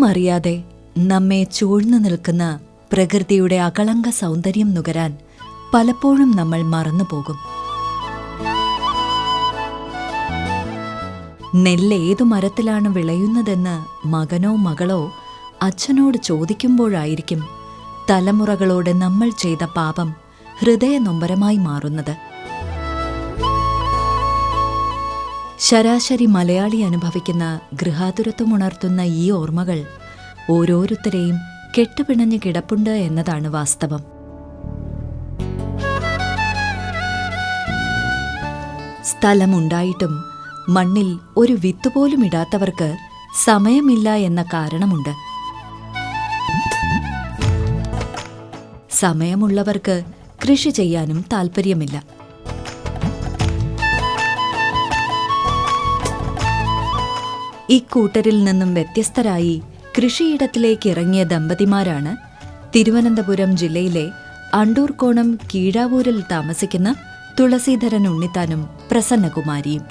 നാം അറിയാതെ നമ്മെ ചൂഴ്ന്നു നിൽക്കുന്ന പ്രകൃതിയുടെ അകളങ്ക സൗന്ദര്യം നുകരാൻ പലപ്പോഴും നമ്മൾ മറന്നുപോകും. നെല്ല് ഏതു മരത്തിലാണ് വിളയുന്നതെന്ന് മകനോ മകളോ അച്ഛനോട് ചോദിക്കുമ്പോഴായിരിക്കും തലമുറകളോട് നമ്മൾ ചെയ്ത പാപം ഹൃദയനൊമ്പരമായി മാറുന്നത്. ശരാശരി മലയാളി അനുഭവിക്കുന്ന ഗൃഹാതുരത്വമുണർത്തുന്ന ഈ ഓർമ്മകൾ ഓരോരുത്തരെയും കെട്ടുപിണഞ്ഞു കിടപ്പുണ്ട് എന്നതാണ് വാസ്തവം. സ്ഥലമുണ്ടായിട്ടും മണ്ണിൽ ഒരു വിത്തുപോലും ഇടാത്തവർക്ക് സമയമില്ല എന്ന കാരണമുണ്ട്. സമയമുള്ളവർക്ക് കൃഷി ചെയ്യാനും താൽപ്പര്യമില്ല. ഇക്കൂട്ടരിൽ നിന്നും വ്യത്യസ്തരായി കൃഷിയിടത്തിലേക്ക് ഇറങ്ങിയ ദമ്പതിമാരാണ് തിരുവനന്തപുരം ജില്ലയിലെ അണ്ടൂർകോണം കീഴാവൂരിൽ താമസിക്കുന്ന തുളസീധരൻ ഉണ്ണിത്താനും പ്രസന്നകുമാരിയും.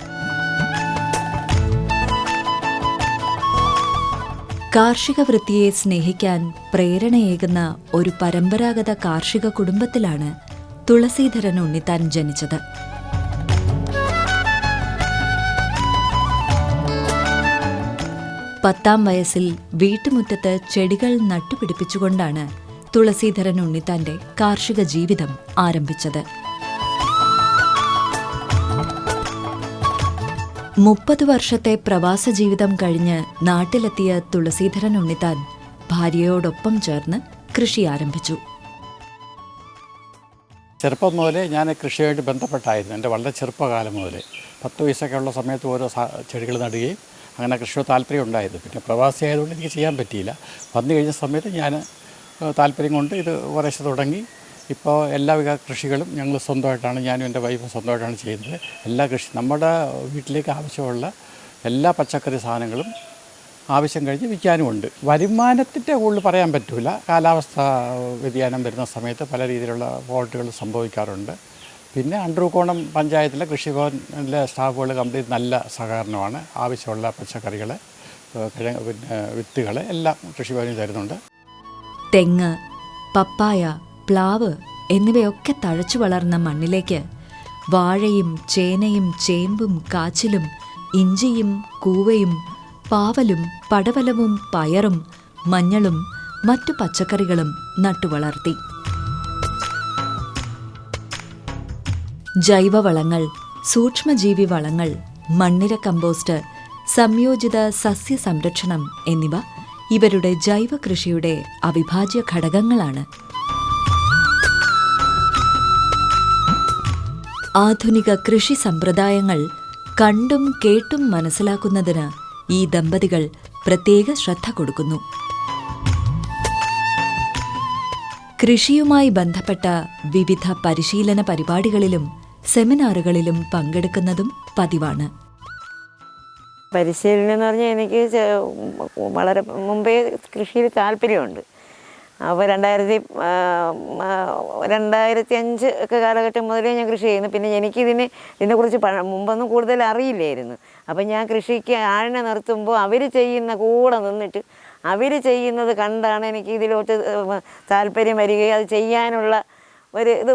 കാർഷിക വൃത്തിയെ സ്നേഹിക്കാൻ പ്രേരണയേകുന്ന ഒരു പരമ്പരാഗത കാർഷിക കുടുംബത്തിലാണ് തുളസീധരൻ ഉണ്ണിത്താൻ ജനിച്ചത്. പത്താം വയസ്സിൽ വീട്ടുമുറ്റത്ത് ചെടികൾ നട്ടുപിടിപ്പിച്ചുകൊണ്ടാണ് തുളസീധരൻ ഉണ്ണിത്താന്റെ കാർഷിക ജീവിതം ആരംഭിച്ചത്. മുപ്പത് വർഷത്തെ പ്രവാസ ജീവിതം കഴിഞ്ഞ് നാട്ടിലെത്തിയ തുളസീധരൻ ഉണ്ണിത്താൻ ഭാര്യയോടൊപ്പം ചേർന്ന് കൃഷി ആരംഭിച്ചു. ചെറുപ്പം മുതലേ ഞാൻ കൃഷിയായിട്ട് ബന്ധപ്പെട്ടായിരുന്നു. എന്റെ വളരെ ചെറുപ്പകാലം മുതലേ. പത്ത് വയസ്സൊക്കെ ഉള്ള സമയത്ത് ഓരോ ചെടികൾ നടുകയും അങ്ങനെ കൃഷിയോ താല്പര്യം ഉണ്ടായത്. പിന്നെ പ്രവാസി ആയതുകൊണ്ട് എനിക്ക് ചെയ്യാൻ പറ്റിയില്ല. വന്നു കഴിഞ്ഞ സമയത്ത് ഞാൻ താല്പര്യം കൊണ്ട് ഇത് കുറേശ്ശെ തുടങ്ങി. ഇപ്പോൾ എല്ലാവിധ കൃഷികളും ഞങ്ങൾ സ്വന്തമായിട്ടാണ് ഞാനും എന്റെ വൈഫും സ്വന്തമായിട്ടാണ് ചെയ്യുന്നത്. എല്ലാ കൃഷി നമ്മുടെ വീട്ടിലേക്ക് ആവശ്യമുള്ള എല്ലാ പച്ചക്കറി സാധനങ്ങളും ആവശ്യം കഴിഞ്ഞ് വിൽക്കാനുമുണ്ട് വരുമാനത്തിന്റെ കൂടുതൽ പറയാൻ പറ്റില്ല കാലാവസ്ഥ വ്യതിയാനം വരുന്ന സമയത്ത് പല രീതിയിലുള്ള ഫോൾട്ടുകൾ സംഭവിക്കാറുണ്ട്. പിന്നെ അണ്ടൂർക്കോണം പഞ്ചായത്തിലെ കൃഷിഭവനിലെ സ്റ്റാഫുകൾ കംപ്ലീറ്റ് നല്ല സഹകരണമാണ്. ആവശ്യമുള്ള പച്ചക്കറികൾ കിഴങ്ങ് പിന്നെ വിത്തുകൾ എല്ലാം കൃഷിഭവനിൽ തരുന്നുണ്ട്. തെങ്ങ് പപ്പായ പ്ലാവ് എന്നിവയൊക്കെ തഴച്ചു വളർന്ന മണ്ണിലേക്ക് വാഴയും ചേനയും ചേമ്പും കാച്ചിലും ഇഞ്ചിയും കൂവയും പാവലും പടവലവും പയറും മഞ്ഞളും മറ്റു പച്ചക്കറികളും നട്ടുവളർത്തി. ജൈവവളങ്ങൾ സൂക്ഷ്മജീവി വളങ്ങൾ മണ്ണിര കമ്പോസ്റ്റ് സംയോജിത സസ്യ സംരക്ഷണം എന്നിവ ഇവരുടെ ജൈവ കൃഷിയുടെ അവിഭാജ്യ ഘടകങ്ങളാണ്. ആധുനിക കൃഷി സമ്പ്രദായങ്ങൾ കണ്ടും കേട്ടും മനസ്സിലാക്കുന്നതിന് ഈ ദമ്പതികൾ പ്രത്യേക ശ്രദ്ധ കൊടുക്കുന്നു. കൃഷിയുമായി ബന്ധപ്പെട്ട വിവിധ പരിശീലന പരിപാടികളിലും സെമിനാറുകളിലും പങ്കെടുക്കുന്നതും പതിവാണ്. പരിശീലനം എന്ന് പറഞ്ഞാൽ എനിക്ക് വളരെ മുമ്പേ കൃഷിയിൽ താല്പര്യമുണ്ട്. അപ്പോൾ രണ്ടായിരത്തി രണ്ടായിരത്തി അഞ്ച് ഒക്കെ കാലഘട്ടം മുതലേ ഞാൻ കൃഷി ചെയ്യുന്നു. പിന്നെ എനിക്കിതിന് ഇതിനെക്കുറിച്ച് മുമ്പൊന്നും കൂടുതൽ അറിയില്ലായിരുന്നു. അപ്പം ഞാൻ കൃഷിക്ക് ആഴ്ന നിർത്തുമ്പോൾ അവർ ചെയ്യുന്ന കൂടെ നിന്നിട്ട് അവർ ചെയ്യുന്നത് കണ്ടാണ് എനിക്ക് ഇതിലോട്ട് താല്പര്യം വരികയും അത് ചെയ്യാനുള്ള ഒരു ഇത്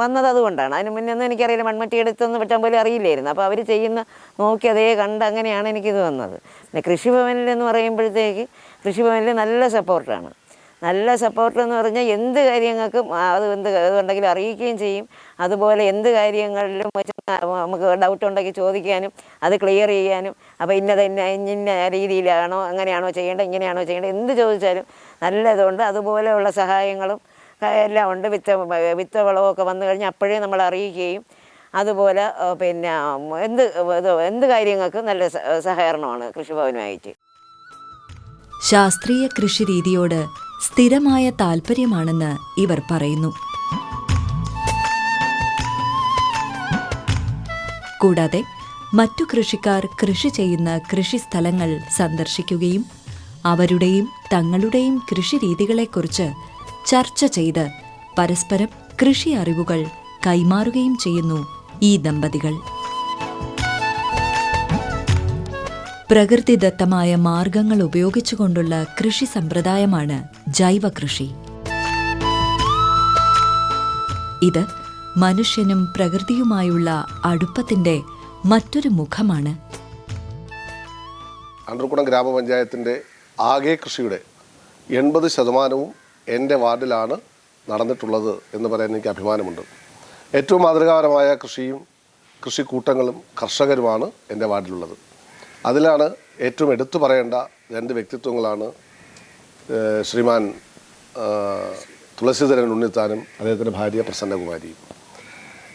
വന്നത് അതുകൊണ്ടാണ്. അതിന് മുന്നേ ഒന്നും എനിക്കറിയില്ല മൺമട്ടി എടുത്തൊന്നും പറ്റാൻ പോലും അറിയില്ലായിരുന്നു. അപ്പോൾ അവർ ചെയ്യുന്ന നോക്കി അതേ കണ്ട് അങ്ങനെയാണ് എനിക്കിത് വന്നത്. പിന്നെ കൃഷിഭവനിൽ എന്ന് പറയുമ്പോഴത്തേക്ക് കൃഷിഭവനിൽ നല്ല സപ്പോർട്ടാണ് നല്ല സപ്പോർട്ട് എന്ന് പറഞ്ഞാൽ എന്ത് കാര്യങ്ങൾക്കും അത് എന്ത് ഇതുണ്ടെങ്കിലും അറിയിക്കുകയും ചെയ്യും. അതുപോലെ എന്ത് കാര്യങ്ങളിലും വെച്ച് നമുക്ക് ഡൗട്ട് ഉണ്ടെങ്കിൽ ചോദിക്കാനും അത് ക്ലിയർ ചെയ്യാനും അപ്പോൾ ഇന്നത് ഇന്ന ഇന്ന രീതിയിലാണോ അങ്ങനെയാണോ ചെയ്യേണ്ടത് ഇങ്ങനെയാണോ ചെയ്യേണ്ടത് എന്ത് ചോദിച്ചാലും നല്ലതുകൊണ്ട് അതുപോലെയുള്ള സഹായങ്ങളും എല്ലാം ഉണ്ട്. വിത്ത വിത്ത വളമൊക്കെ വന്നു കഴിഞ്ഞാൽ അപ്പോഴേ നമ്മൾ അറിയിക്കുകയും അതുപോലെ പിന്നെ എന്ത് എന്ത് കാര്യങ്ങൾക്കും നല്ല സഹകരണമാണ് കൃഷിഭവനുമായിട്ട്. ശാസ്ത്രീയ കൃഷി രീതിയോട് സ്ഥിരമായ താൽപ്പര്യമാണെന്ന് ഇവർ പറയുന്നു. കൂടാതെ മറ്റു കൃഷിക്കാർ കൃഷി ചെയ്യുന്ന കൃഷിസ്ഥലങ്ങൾ സന്ദർശിക്കുകയും അവരുടെയും തങ്ങളുടെയും കൃഷിരീതികളെക്കുറിച്ച് ചർച്ച ചെയ്ത് പരസ്പരം കൃഷി അറിവുകൾ കൈമാറുകയും ചെയ്യുന്നു ഈ ദമ്പതികൾ. പ്രകൃതിദത്തമായ മാർഗങ്ങൾ ഉപയോഗിച്ചുകൊണ്ടുള്ള കൃഷി സമ്പ്രദായമാണ് ജൈവകൃഷി ഇത് മനുഷ്യനും പ്രകൃതിയുമായുള്ള അടുപ്പത്തിന്റെ മറ്റൊരു മുഖമാണ്. അണ്ടർകുളം ഗ്രാമപഞ്ചായത്തിന്റെ ആകെ കൃഷിയുടെ എൺപത് ശതമാനവും എന്റെ വാർഡിലാണ് നടന്നിട്ടുള്ളത് എന്ന് പറയാൻ എനിക്ക് അഭിമാനമുണ്ട്. ഏറ്റവും മാതൃകാപരമായ കൃഷിയും കൃഷിക്കൂട്ടങ്ങളും കർഷകരുമാണ് എന്റെ വാർഡിലുള്ളത്. അതിലാണ് ഏറ്റവും എടുത്തു പറയേണ്ട രണ്ട് വ്യക്തിത്വങ്ങളാണ് ശ്രീമാൻ തുളസീധരൻ ഉണ്ണിത്താനും അദ്ദേഹത്തിന്റെ ഭാര്യ പ്രസന്നകുമാരിയും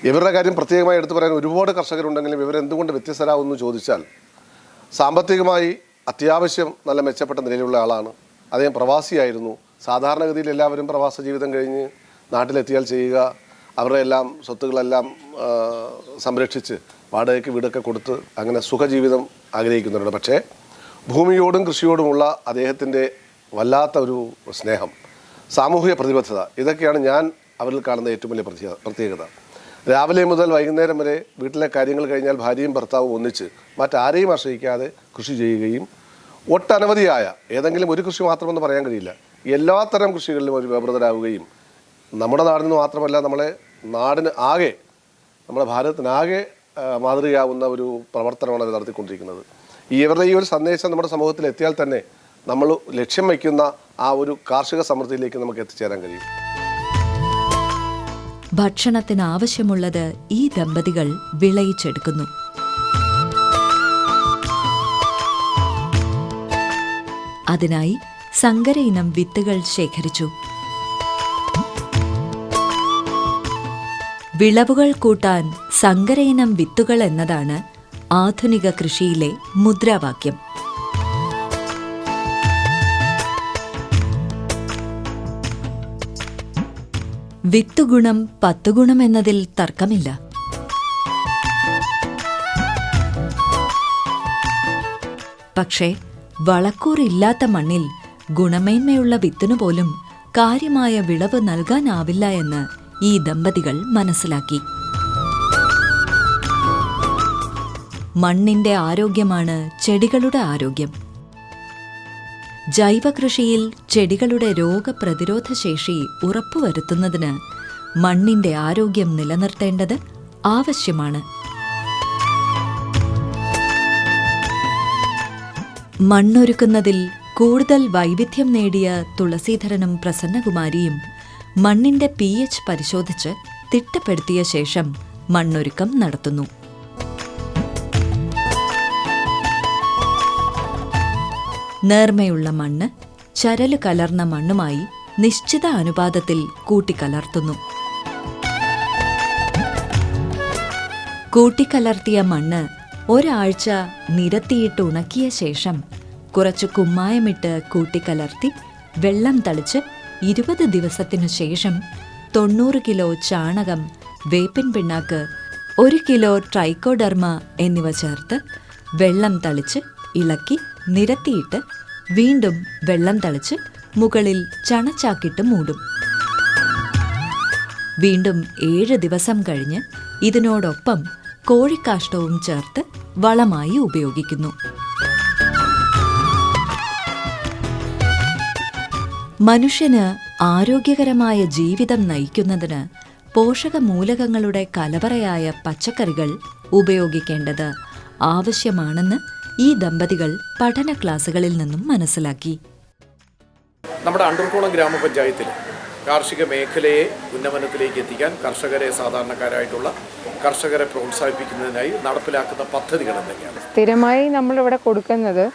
ഇവരുടെ കാര്യം പ്രത്യേകമായി എടുത്തു പറയാൻ ഒരുപാട് കർഷകരുണ്ടെങ്കിലും ഇവരെന്തുകൊണ്ട് വ്യത്യസ്തരാകുമെന്ന് ചോദിച്ചാൽ സാമ്പത്തികമായി അത്യാവശ്യം നല്ല മെച്ചപ്പെട്ട നിലയിലുള്ള ആളാണ്. അദ്ദേഹം പ്രവാസിയായിരുന്നു. സാധാരണഗതിയിൽ എല്ലാവരും പ്രവാസ ജീവിതം കഴിഞ്ഞ് നാട്ടിലെത്തിയാൽ ചെയ്യുക അവരുടെ എല്ലാം സ്വത്തുക്കളെല്ലാം സംരക്ഷിച്ച് വാടകയ്ക്ക് വീടൊക്കെ കൊടുത്ത് അങ്ങനെ സുഖജീവിതം ആഗ്രഹിക്കുന്നുണ്ട്. പക്ഷേ ഭൂമിയോടും കൃഷിയോടുമുള്ള അദ്ദേഹത്തിന്റെ വല്ലാത്ത ഒരു സ്നേഹം സാമൂഹിക പ്രതിബദ്ധത ഇതൊക്കെയാണ് ഞാൻ അവരിൽ കാണുന്ന ഏറ്റവും വലിയ പ്രത്യേക- പ്രത്യേകത. രാവിലെ മുതൽ വൈകുന്നേരം വരെ വീട്ടിലെ കാര്യങ്ങൾ കഴിഞ്ഞാൽ ഭാര്യയും ഭർത്താവും ഒന്നിച്ച് മറ്റാരെയും ആശ്രയിക്കാതെ കൃഷി ചെയ്യുകയും ഒട്ടനവധിയായ ഏതെങ്കിലും ഒരു കൃഷി മാത്രമെന്ന് പറയാൻ കഴിയില്ല. എല്ലാത്തരം കൃഷികളിലും ഒരു വ്യാപൃതരാകുകയും നമ്മുടെ നാടിന് മാത്രമല്ല നമ്മളെ നാടിന് ആകെ നമ്മുടെ ഭാരതത്തിനാകെ മാതൃകയാവുന്ന ഒരു പ്രവർത്തനമാണ് അവർ നടത്തിക്കൊണ്ടിരിക്കുന്നത്. ഈ ഇവരുടെ ഈ ഒരു സന്ദേശം നമ്മുടെ സമൂഹത്തിൽ എത്തിയാൽ തന്നെ നമ്മൾ ലക്ഷ്യം വയ്ക്കുന്ന ആ ഒരു കാർഷിക സമൃദ്ധിയിലേക്ക് നമുക്ക് എത്തിച്ചേരാൻ കഴിയും. ഭക്ഷണത്തിന് ആവശ്യമുള്ളത് ഈ ദമ്പതികൾ വിളയിച്ചെടുക്കുന്നു. അതിനായി സങ്കര ഇനം വിത്തുകൾ ശേഖരിച്ചു. വിളവുകൾ കൂട്ടാൻ സങ്കരയിനം വിത്തുകൾ എന്നതാണ് ആധുനിക കൃഷിയിലെ മുദ്രാവാക്യം. വിത്തുഗുണം പത്തുഗുണം എന്നതിൽ തർക്കമില്ല. പക്ഷേ വളക്കൂറില്ലാത്ത മണ്ണിൽ ഗുണമേന്മയുള്ള വിത്തിനു പോലും കാര്യമായ വിളവ് നൽകാനാവില്ല എന്ന് ഈ ദമ്പതികൾ മനസ്സിലാക്കി. മണ്ണിന്റെ ആരോഗ്യമാണ് ചെടികളുടെ ആരോഗ്യം. ജൈവകൃഷിയിൽ ചെടികളുടെ രോഗപ്രതിരോധ ശേഷി ഉറപ്പുവരുത്തുന്നതിന് മണ്ണിന്റെ ആരോഗ്യം നിലനിർത്തേണ്ടത് ആവശ്യമാണ്. മണ്ണൊരുക്കുന്നതിൽ കൂടുതൽ വൈവിധ്യം നേടിയ തുളസീധരനും പ്രസന്നകുമാരിയും മണ്ണിന്റെ പി എച്ച് പരിശോധിച്ച് തിട്ടപ്പെടുത്തിയ ശേഷം മണ്ണൊരുക്കം നടത്തുന്നു. നേർമയുള്ള മണ്ണ് ചരൽ കലർന്ന മണ്ണുമായി നിശ്ചിത അനുപാതത്തിൽ കൂട്ടിക്കലർത്തുന്നു. കൂട്ടിക്കലർത്തിയ മണ്ണ് ഒരാഴ്ച നിരത്തിയിട്ട് ഉണക്കിയ ശേഷം കുറച്ച് കുമ്മായമിട്ട് കൂട്ടിക്കലർത്തി വെള്ളം തളിച്ച് ഇരുപത് ദിവസത്തിനു ശേഷം തൊണ്ണൂറ് കിലോ ചാണകം വേപ്പിൻ പിണ്ണാക്ക് ഒരു കിലോ ട്രൈക്കോഡർമ എന്നിവ ചേർത്ത് വെള്ളം തളിച്ച് ഇളക്കി നിരത്തിയിട്ട് വീണ്ടും വെള്ളം തളിച്ച് മുകളിൽ ചണച്ചാക്കിട്ട് മൂടും. വീണ്ടും ഏഴ് ദിവസം കഴിഞ്ഞ് ഇതിനോടൊപ്പം കോഴിക്കാഷ്ടവും ചേർത്ത് വളമായി ഉപയോഗിക്കുന്നു. മനുഷ്യന് ആരോഗ്യകരമായ ജീവിതം നയിക്കുന്നതിന് പോഷകമൂലകങ്ങളുടെ കലവറയായ പച്ചക്കറികൾ ഉപയോഗിക്കേണ്ടത് ആവശ്യമാണെന്ന് ഈ ദമ്പതികൾ പഠന ക്ലാസുകളിൽ നിന്നും മനസ്സിലാക്കി. നമ്മുടെ അണ്ടർകോളം ഗ്രാമപഞ്ചായത്തിൽ കാർഷിക മേഖലയെ ഉന്നമനത്തിലേക്ക് എത്തിക്കാൻ കർഷകരെ സാധാരണക്കാരായിട്ടുള്ള കർഷകരെ പ്രോത്സാഹിപ്പിക്കുന്നതിനായി നടപ്പിലാക്കുന്ന പദ്ധതികൾ എന്തൊക്കെയാണ്? സ്ഥിരമായി നമ്മളിവിടെ കൊടുക്കുന്നത്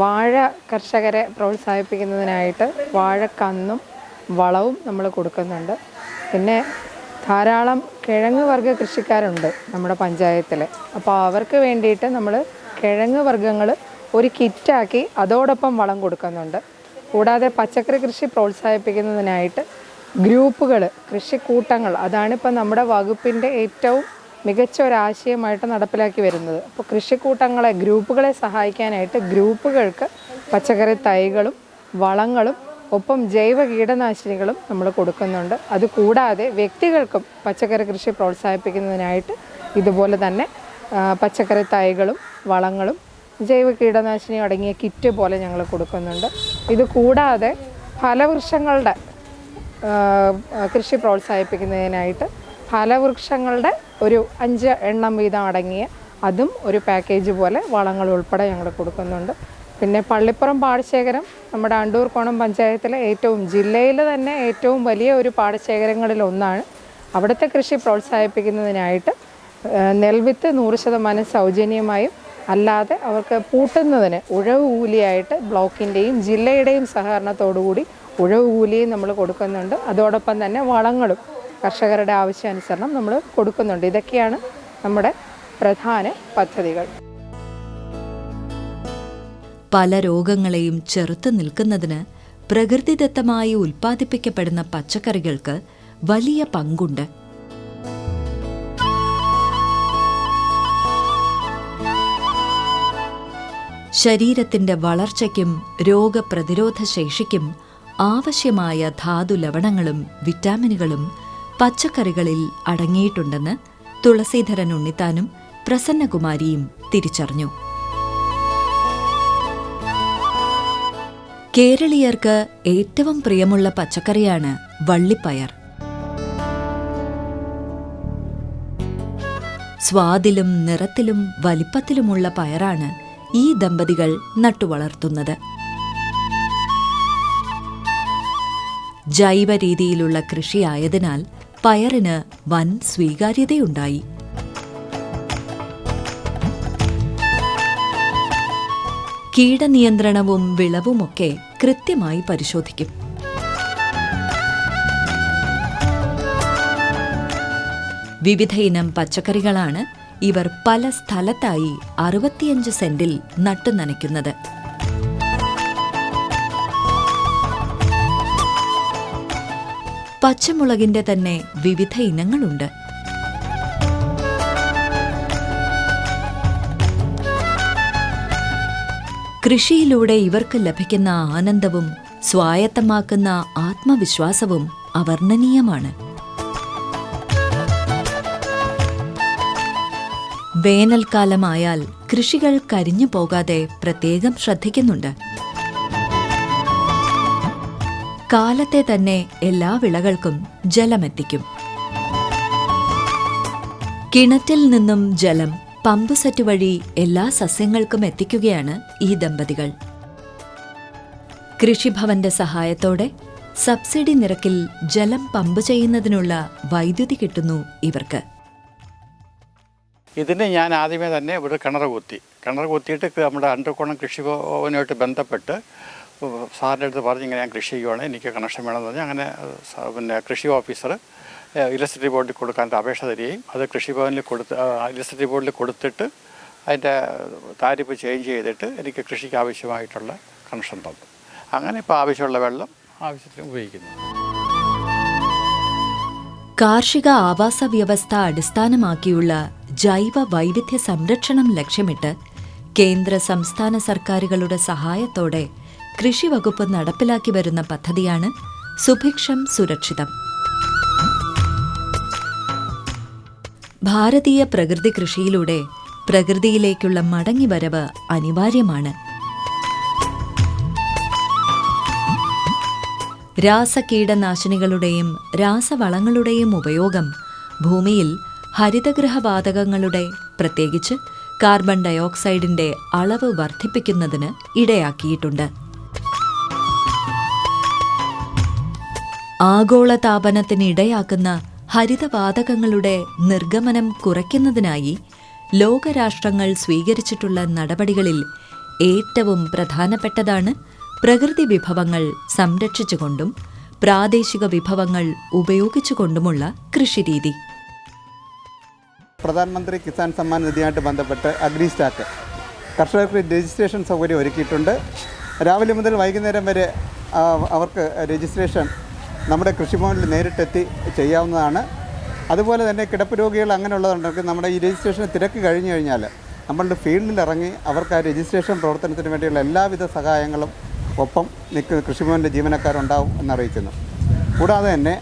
വാഴ കർഷകരെ പ്രോത്സാഹിപ്പിക്കുന്നതിനായിട്ട് വാഴക്കന്നും വളവും നമ്മൾ കൊടുക്കുന്നുണ്ട്. പിന്നെ ധാരാളം കിഴങ്ങ് വർഗ കൃഷിക്കാരുണ്ട് നമ്മുടെ പഞ്ചായത്തിൽ അപ്പോൾ അവർക്ക് വേണ്ടിയിട്ട് നമ്മൾ കിഴങ്ങ് വർഗങ്ങൾ ഒരു കിറ്റാക്കി അതോടൊപ്പം വളം കൊടുക്കുന്നുണ്ട്. കൂടാതെ പച്ചക്കറി കൃഷി പ്രോത്സാഹിപ്പിക്കുന്നതിനായിട്ട് ഗ്രൂപ്പുകൾ കൃഷിക്കൂട്ടങ്ങൾ അതാണിപ്പോൾ നമ്മുടെ വകുപ്പിന്റെ ഏറ്റവും മികച്ച ഒരാശയമായിട്ട് നടപ്പിലാക്കി വരുന്നത്. അപ്പോൾ കൃഷിക്കൂട്ടങ്ങളെ ഗ്രൂപ്പുകളെ സഹായിക്കാനായിട്ട് ഗ്രൂപ്പുകൾക്ക് പച്ചക്കറി തൈകളും വളങ്ങളും ഒപ്പം ജൈവ കീടനാശിനികളും നമ്മൾ കൊടുക്കുന്നുണ്ട്. അതുകൂടാതെ വ്യക്തികൾക്കും പച്ചക്കറി കൃഷി പ്രോത്സാഹിപ്പിക്കുന്നതിനായിട്ട് ഇതുപോലെ തന്നെ പച്ചക്കറി തൈകളും വളങ്ങളും ജൈവ കീടനാശിനി അടങ്ങിയ കിറ്റ് പോലെ ഞങ്ങൾ കൊടുക്കുന്നുണ്ട്. ഇത് കൂടാതെ ഫലവൃക്ഷങ്ങളുടെ കൃഷി പ്രോത്സാഹിപ്പിക്കുന്നതിനായിട്ട് ഫലവൃക്ഷങ്ങളുടെ ഒരു അഞ്ച് എണ്ണം വീതം അടങ്ങിയ അതും ഒരു പാക്കേജ് പോലെ വളങ്ങൾ ഉൾപ്പെടെ ഞങ്ങൾ കൊടുക്കുന്നുണ്ട്. പിന്നെ പള്ളിപ്പുറം പാടശേഖരം നമ്മുടെ അണ്ടൂർ കോണം പഞ്ചായത്തിലെ ഏറ്റവും ജില്ലയിൽ തന്നെ ഏറ്റവും വലിയ ഒരു പാടശേഖരങ്ങളിൽ ഒന്നാണ്. അവിടുത്തെ കൃഷി പ്രോത്സാഹിപ്പിക്കുന്നതിനായിട്ട് നെൽവിത്ത് നൂറ് ശതമാനം സൗജന്യമായും അല്ലാതെ അവർക്ക് പൂട്ടുന്നതിന് ഉഴവ് കൂലിയായിട്ട് ബ്ലോക്കിന്റെയും ജില്ലയുടെയും സഹകരണത്തോടുകൂടി ഉഴവ് കൂലിയും നമ്മൾ കൊടുക്കുന്നുണ്ട്. അതോടൊപ്പം തന്നെ വളങ്ങളും കർഷകരുടെ ആവശ്യാനുസരണം നമ്മൾ കൊടുക്കുന്നുണ്ട്. ഇതൊക്കെയാണ് നമ്മുടെ പ്രധാന പദ്ധതികൾ. പല രോഗങ്ങളെയും ചെറുത്തു നിൽക്കുന്നതിന് പ്രകൃതിദത്തമായി ഉൽപ്പാദിപ്പിക്കപ്പെടുന്ന പച്ചക്കറികൾക്ക് വലിയ പങ്കുണ്ട്. ശരീരത്തിന്റെ വളർച്ചയ്ക്കും രോഗപ്രതിരോധ ശേഷിക്കും ആവശ്യമായ ധാതു ലവണങ്ങളും വിറ്റാമിനുകളും പച്ചക്കറികളിൽ അടങ്ങിയിട്ടുണ്ടെന്ന് തുളസീധരൻ ഉണ്ണിത്താനും പ്രസന്നകുമാരിയും തിരിച്ചറിഞ്ഞു. കേരളീയർക്ക് ഏറ്റവും പ്രിയമുള്ള പച്ചക്കറിയാണ് വള്ളിപ്പയർ. സ്വാദിലും നിറത്തിലും വലിപ്പത്തിലുമുള്ള പയറാണ് ഈ ദമ്പതികൾ നട്ടുവളർത്തുന്നത്. ജൈവ രീതിയിലുള്ള കൃഷിയായതിനാൽ പയറിന് വൻ സ്വീകാര്യതയുണ്ടായി. കീടനിയന്ത്രണവും വിളവുമൊക്കെ കൃത്യമായി പരിശോധിക്കും. വിവിധയിനം പച്ചക്കറികളാണ് ഇവർ പല സ്ഥലത്തായി അറുപത്തിയഞ്ച് സെന്റിൽ നട്ടുനനയ്ക്കുന്നത്. പച്ചമുളകിന്റെ തന്നെ വിവിധ ഇനങ്ങളുണ്ട്. കൃഷിയിലൂടെ ഇവർക്ക് ലഭിക്കുന്ന ആനന്ദവും സ്വായത്തമാക്കുന്ന ആത്മവിശ്വാസവും അവർണനീയമാണ്. വേനൽക്കാലമായാൽ കൃഷികൾ കരിഞ്ഞു പോകാതെ പ്രത്യേകം ശ്രദ്ധിക്കുന്നുണ്ട്. കാലത്തെ തന്നെ എല്ലാ വിളകൾക്കും ജലമെത്തിക്കും. കിണറ്റിൽ നിന്നും ജലം പമ്പ് സെറ്റ് വഴി എല്ലാ സസ്യങ്ങൾക്കും എത്തിക്കുകയാണ് ഈ ദമ്പതികൾ. കൃഷിഭവന്റെ സഹായത്തോടെ സബ്സിഡി നിരക്കിൽ ജലം പമ്പ് ചെയ്യുന്നതിനുള്ള വൈദ്യുതി കിട്ടുന്നു ഇവർക്ക്. ഇതിന് ഞാൻ ആദ്യമേ തന്നെ ഇവിടെ കിണർ കുത്തി. കിണർ കുത്തിയിട്ട് നമ്മുടെ അണ്ടർകോണം കൃഷിഭവനുമായിട്ട് ബന്ധപ്പെട്ട് സാറിന്റെ അടുത്ത് പറഞ്ഞ് ഇങ്ങനെ ഞാൻ കൃഷി ചെയ്യുവാണ് എനിക്ക് കണക്ഷൻ വേണമെന്ന് പറഞ്ഞ് അങ്ങനെ പിന്നെ കൃഷി ഓഫീസർ ഇലക്ട്രിസിറ്റി ബോർഡിൽ കൊടുക്കാൻ അപേക്ഷ തരികയും അത് കൃഷിഭവനിൽ കൊടുത്ത് ഇലക്ട്രിസിറ്റി ബോർഡിൽ കൊടുത്തിട്ട് അതിന്റെ താരിഫ് ചേഞ്ച് ചെയ്തിട്ട് എനിക്ക് കൃഷിക്ക് ആവശ്യമായിട്ടുള്ള കണക്ഷൻ തന്നു. അങ്ങനെ ഇപ്പോൾ ആവശ്യമുള്ള വെള്ളം ആവശ്യത്തിന് ഉപയോഗിക്കുന്നു. കാർഷിക ആവാസ വ്യവസ്ഥ അടിസ്ഥാനമാക്കിയുള്ള ജൈവ വൈവിധ്യ സംരക്ഷണം ലക്ഷ്യമിട്ട് കേന്ദ്ര സംസ്ഥാന സർക്കാരുകളുടെ സഹായത്തോടെ കൃഷി വകുപ്പ് നടപ്പിലാക്കി വരുന്ന പദ്ധതിയാണ് സുഭിക്ഷം സുരക്ഷിതം. ഭാരതീയ പ്രകൃതി കൃഷിയിലൂടെ പ്രകൃതിയിലേക്കുള്ള മടങ്ങിവരവ് അനിവാര്യമാണ്. രാസകീടനാശിനികളുടെയും രാസവളങ്ങളുടെയും ഉപയോഗം ഭൂമിയിൽ ഹരിതഗൃഹവാതകങ്ങളുടെ പ്രത്യേകിച്ച് കാർബൺ ഡയോക്സൈഡിന്റെ അളവ് വർദ്ധിപ്പിക്കുന്നതിന് ഇടയാക്കിയിട്ടുണ്ട്. ആഗോളതാപനത്തിന് ഇടയാക്കുന്ന ഹരിതവാതകങ്ങളുടെ നിർഗമനം കുറയ്ക്കുന്നതിനായി ലോകരാഷ്ട്രങ്ങൾ സ്വീകരിച്ചിട്ടുള്ള നടപടികളിൽ ഏറ്റവും പ്രധാനപ്പെട്ടതാണ് പ്രകൃതി വിഭവങ്ങൾ സംരക്ഷിച്ചുകൊണ്ടും പ്രാദേശിക വിഭവങ്ങൾ ഉപയോഗിച്ചുകൊണ്ടുമുള്ള കൃഷിരീതി. പ്രധാനമന്ത്രി കിസാൻ സമ്മാൻ നിധിയായിട്ട് ബന്ധപ്പെട്ട് അഗ്രി സ്റ്റാക്ക്. കർഷകർക്ക് രജിസ്ട്രേഷൻ സൗകര്യം ഒരുക്കിയിട്ടുണ്ട്. രാവിലെ മുതൽ വൈകുന്നേരം വരെ അവർക്ക് രജിസ്ട്രേഷൻ നമ്മുടെ കൃഷിഭവനിൽ നേരിട്ടെത്തി ചെയ്യാവുന്നതാണ്. അതുപോലെ തന്നെ കിടപ്പ് രോഗികൾ അങ്ങനെയുള്ളതുണ്ടെങ്കിൽ നമ്മുടെ ഈ രജിസ്ട്രേഷൻ തിരക്ക് കഴിഞ്ഞു കഴിഞ്ഞാൽ നമ്മളുടെ ഫീൽഡിൽ ഇറങ്ങി അവർക്ക് ആ രജിസ്ട്രേഷൻ പ്രവർത്തനത്തിന് വേണ്ടിയുള്ള എല്ലാവിധ സഹായങ്ങളും ഒപ്പം നിൽക്കുന്ന കൃഷിഭവന്റെ ജീവനക്കാരുണ്ടാവും എന്നറിയിക്കുന്നു. കൂടാതെ തന്നെ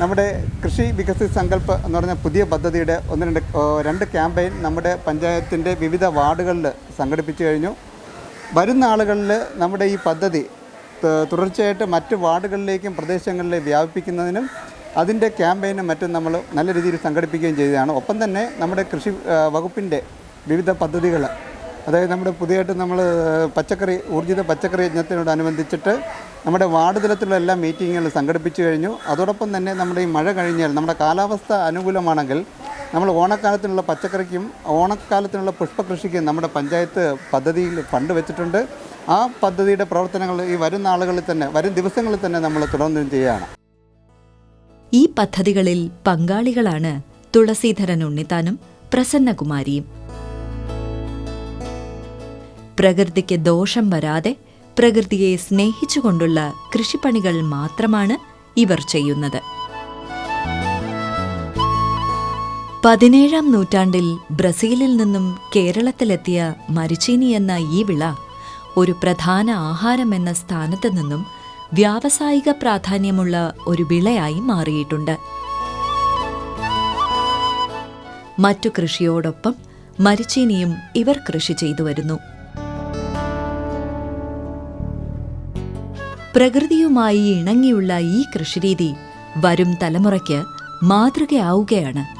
നമ്മുടെ കൃഷി വികസിത സങ്കല്പ് എന്ന് പറഞ്ഞ പുതിയ പദ്ധതിയുടെ ഒന്ന് രണ്ട് രണ്ട് ക്യാമ്പയിൻ നമ്മുടെ പഞ്ചായത്തിന്റെ വിവിധ വാർഡുകളിൽ സംഘടിപ്പിച്ചു കഴിഞ്ഞു. വരുന്ന ആളുകളിൽ നമ്മുടെ ഈ പദ്ധതി തുടർച്ചയായിട്ട് മറ്റ് വാർഡുകളിലേക്കും പ്രദേശങ്ങളിലേക്ക് വ്യാപിപ്പിക്കുന്നതിനും അതിന്റെ ക്യാമ്പയിനും മറ്റും നമ്മൾ നല്ല രീതിയിൽ സംഘടിപ്പിക്കുകയും ചെയ്തതാണ്. ഒപ്പം തന്നെ നമ്മുടെ കൃഷി വകുപ്പിന്റെ വിവിധ പദ്ധതികൾ അതായത് നമ്മുടെ പുതിയതായിട്ട് നമ്മൾ പച്ചക്കറി ഊർജിത പച്ചക്കറി യജ്ഞത്തിനോടനുബന്ധിച്ചിട്ട് നമ്മുടെ വാർഡ് തലത്തിലുള്ള എല്ലാ മീറ്റിങ്ങുകൾ സംഘടിപ്പിച്ചു കഴിഞ്ഞു. അതോടൊപ്പം തന്നെ നമ്മുടെ ഈ മഴ കഴിഞ്ഞാൽ നമ്മുടെ കാലാവസ്ഥ അനുകൂലമാണെങ്കിൽ നമ്മൾ ഓണക്കാലത്തിനുള്ള പച്ചക്കറിക്കും ഓണക്കാലത്തിനുള്ള പുഷ്പകൃഷിക്കും നമ്മുടെ പഞ്ചായത്ത് പദ്ധതിയിൽ ഫണ്ട് വെച്ചിട്ടുണ്ട്. ആ പദ്ധതിയുടെ പ്രവർത്തനങ്ങൾ ഈ വരുന്ന ആളുകളിൽ തന്നെ വരും ദിവസങ്ങളിൽ തന്നെ നമ്മൾ തുടർന്നും ചെയ്യുകയാണ്. ഈ പദ്ധതികളിൽ പങ്കാളികളാണ് തുളസീധരൻ ഉണ്ണിത്താനും പ്രസന്നകുമാരിയും. പ്രകൃതിക്ക് ദോഷം വരാതെ പ്രകൃതിയെ സ്നേഹിച്ചുകൊണ്ടുള്ള കൃഷിപ്പണികൾ മാത്രമാണ് ഇവർ ചെയ്യുന്നത്. പതിനേഴാം നൂറ്റാണ്ടിൽ ബ്രസീലിൽ നിന്നും കേരളത്തിലെത്തിയ മരിച്ചീനി എന്ന ഈ വിള ഒരു പ്രധാന ആഹാരമെന്ന സ്ഥാനത്ത് നിന്നും വ്യാവസായിക പ്രാധാന്യമുള്ള ഒരു വിളയായി മാറിയിട്ടുണ്ട്. മറ്റു കൃഷിയോടൊപ്പം മരിച്ചീനിയും ഇവർ കൃഷി ചെയ്തു വരുന്നു. പ്രകൃതിയുമായി ഇണങ്ങിയുള്ള ഈ കൃഷിരീതി വരും തലമുറയ്ക്ക് മാതൃകയാവുകയാണ്.